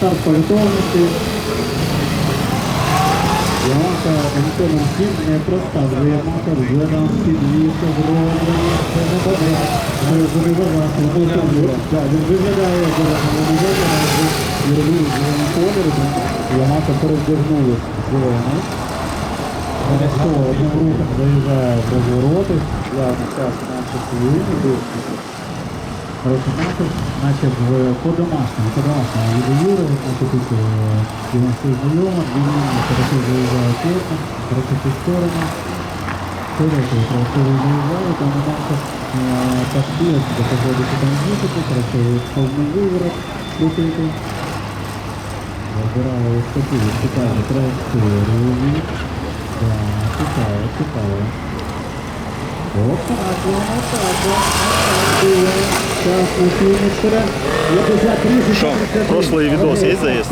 старт по готовності. Ямаха Антоном Кім не проставлює мотор, вже нам підвівся зроблені. Це не буде. Ми забиваємо. Так, він виглядає зараз на виглядає, робив зелений колір. Ямаха перевдягнули зелений. Обов'язково одним рухом заїжджає в розвороти. Явно час наші хвилини. Наші, наче в по-домашньому, по-домашньому від Юри, тут е, Іван знайомо, він хорошо заїжджає коротше, цю сторону. Коротше, хорошо заїжджає, там у нас е, біло, де походити там їхати, коротше, повний виворот крутити. Вибирає ось таку, шукає траєкторію. Да, цікаво, цікаво. От так, воно так, Що, прошлый видос есть заїзд?